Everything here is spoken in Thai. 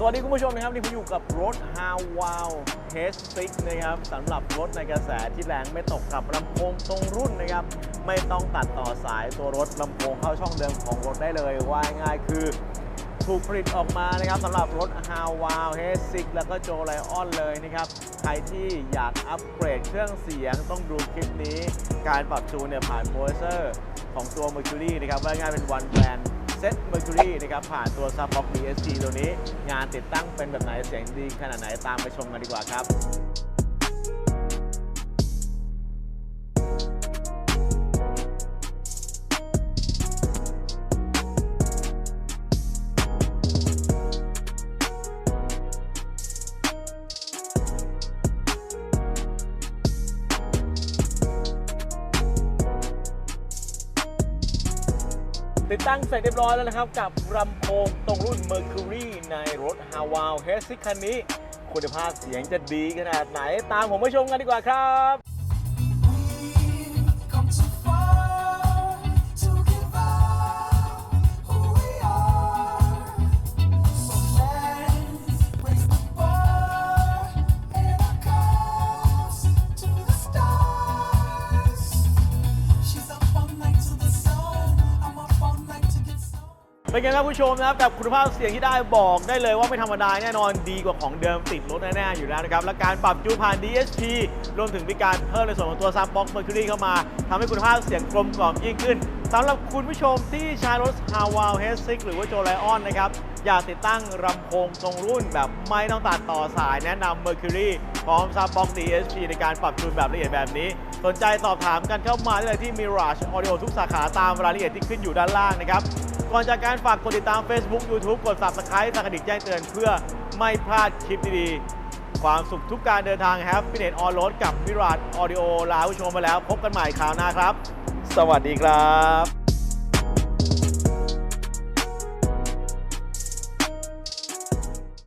สวัสดีคุณผู้ชมนะครับนี่ผมอยู่กับรถ h a w a l H6 นะครับสำหรับรถในกระแสที่แรงไม่ตกกับลำโพงตรงรุ่นนะครับ ไม่ต้องตัดต่อสายตัวรถลำโพงเข้าช่องเดิมของรถได้เลยว่าง่ายคือ ถูกผลิตออกมานะครับสำหรับรถ h a w a l H6 แล้วก็ Joe Lion เลยนะครับ ใครที่อยากอัปเกรดเครื่องเสียงต้องดูคลิปนี้ การปรับจูนเนี่ยผ่านโปรเซอร์ของตัว Mercury นะครับว่าง่ายเป็น one brand เซ็ต Mercury นะครับผ่านตัว Subbox DSG ตัวนี้ งานติดตั้งเป็นแบบไหนเสียงดีขนาดไหนตามไปชมกันดีกว่าครับ ติดตั้งเสร็จเรียบร้อยแล้วนะครับ กับลำโพงตรงรุ่น Mercury ในรถ h a w a l h 6คันนี้ คุณภาพเสียงจะดีขนาดไหน ตามผมไปชมกันดีกว่าครับ เป็นไงครับผู้ชมนะครับกับคุณภาพเสียงที่ได้บอกได้เลยว่าไม่ธรรมดาแน่นอนดีกว่าของเดิมติดรถแน่ๆอยู่แล้วนะครับ และการปรับจูนผ่าน DSP รวมถึงมีการเพิ่มในส่วนของตัว Soundbox Mercury เข้ามาทำให้คุณภาพเสียงกลมกล่อมยิ่งขึ้นสำหรับคุณผู้ชมที่ใช้รถ h a w a l H6 หรือว่า Joe Lion นะครับอยากติดตั้งลำโพงตรงรุ่นแบบไม่ต้องตัดต่อสายแนะนำ Mercury พร้อม Soundbox DSP ในการปรับจูนแบบละเอียดแบบนี้ สนใจสอบถามกันเข้ามาได้เลยที่ Mirage Audio ทุกสาขาตามรายละเอียดที่ขึ้นอยู่ด้านล่างนะครับ ก่อนจากการฝากกดติดตาม Facebook YouTube กด Subscribe สั่นกระดิ่งแจ้งเตือนเพื่อไม่พลาดคลิปดีๆ ความสุขทุกการเดินทาง Happiness on Road กับมิราดออดิโอลาผู้ชมไปแล้ว พบกันใหม่คราวหน้าครับ สวัสดีครับ